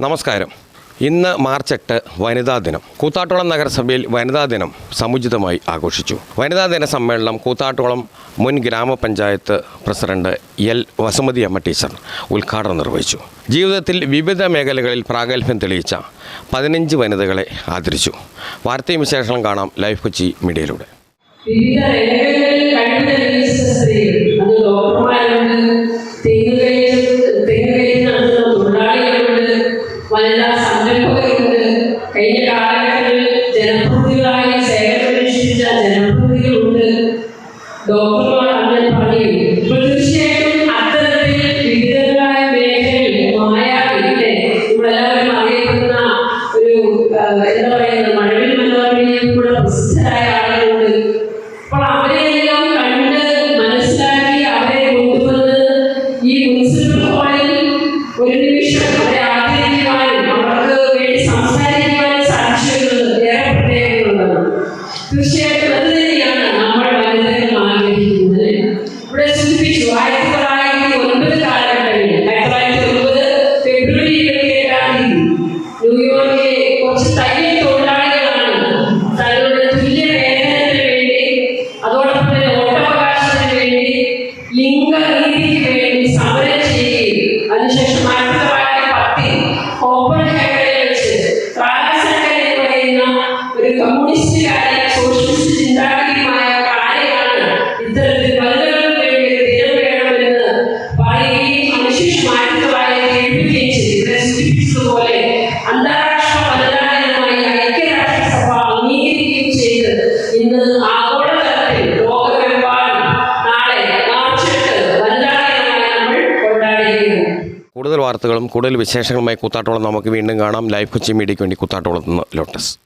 നമസ്കാരം. ഇന്ന് മാർച്ച് എട്ട് വനിതാ ദിനം. കൂത്താട്ടോളം നഗരസഭയിൽ വനിതാ ദിനം സമുചിതമായി ആഘോഷിച്ചു. വനിതാ ദിന സമ്മേളനം കൂത്താട്ടോളം മുൻ ഗ്രാമപഞ്ചായത്ത് പ്രസിഡന്റ് എൽ. വസുമതി അമ്മ ടീച്ചർ ഉദ്ഘാടനം നിർവഹിച്ചു. ജീവിതത്തിൽ വിവിധ മേഖലകളിൽ പ്രാഗൽഭ്യം തെളിയിച്ച പതിനഞ്ച് വനിതകളെ ആദരിച്ചു. വാർത്തയും വിശേഷണം കാണാം ലൈഫ് കൊച്ചി മീഡിയയിലൂടെ. കഴിഞ്ഞ കാലഘട്ടങ്ങളിൽ ജനപ്രതിനിധികളായി സേവനമനുഷ്ഠിച്ച ജനപ്രതിനിധികളുണ്ട്. ഡോക്ടർമാർ തീർച്ചയായിട്ടും അത് നമ്മൾ വനിതകൾ ആഗ്രഹിക്കുന്നത് ഇവിടെ ആയിരത്തി തൊള്ളായിരത്തി ഒൻപത് കാലഘട്ടങ്ങളിൽ ആയിരത്തി ഫെബ്രുവരി ഇരുപത്തിയെട്ടാം തീയതി ന്യൂയോർക്കിലെ കുറച്ച് തയ്യൽ തൊഴിലാളികളാണ് തങ്ങളുടെ തുല്യ വേതനത്തിന് വേണ്ടി അതോടൊപ്പം തന്നെ വോട്ടവകാശത്തിന് വേണ്ടി ലിംഗനീതിക്ക് വേണ്ടി സമരം ചെയ്യുകയും അതിനുശേഷം ആയിരത്തി തൊള്ളായിരത്തി പത്തിൽ വെച്ച് കാലസംഘം എന്ന് പറയുന്ന ഒരു കമ്മ്യൂണിസ്റ്റുകാരി സൂചിപ്പിച്ചതുപോലെ അന്താരാഷ്ട്ര ലോകമെമ്പാടും നാളെ കൂടുതൽ വാർത്തകളും കൂടുതൽ വിശേഷങ്ങളുമായി കൂത്താട്ടോളം നമുക്ക് വീണ്ടും കാണാം. ലൈഫ് കൊച്ചി മീഡിയയ്ക്ക് വേണ്ടി കൂത്താട്ടോളത്ത് നിന്ന് ലോട്ടസ്.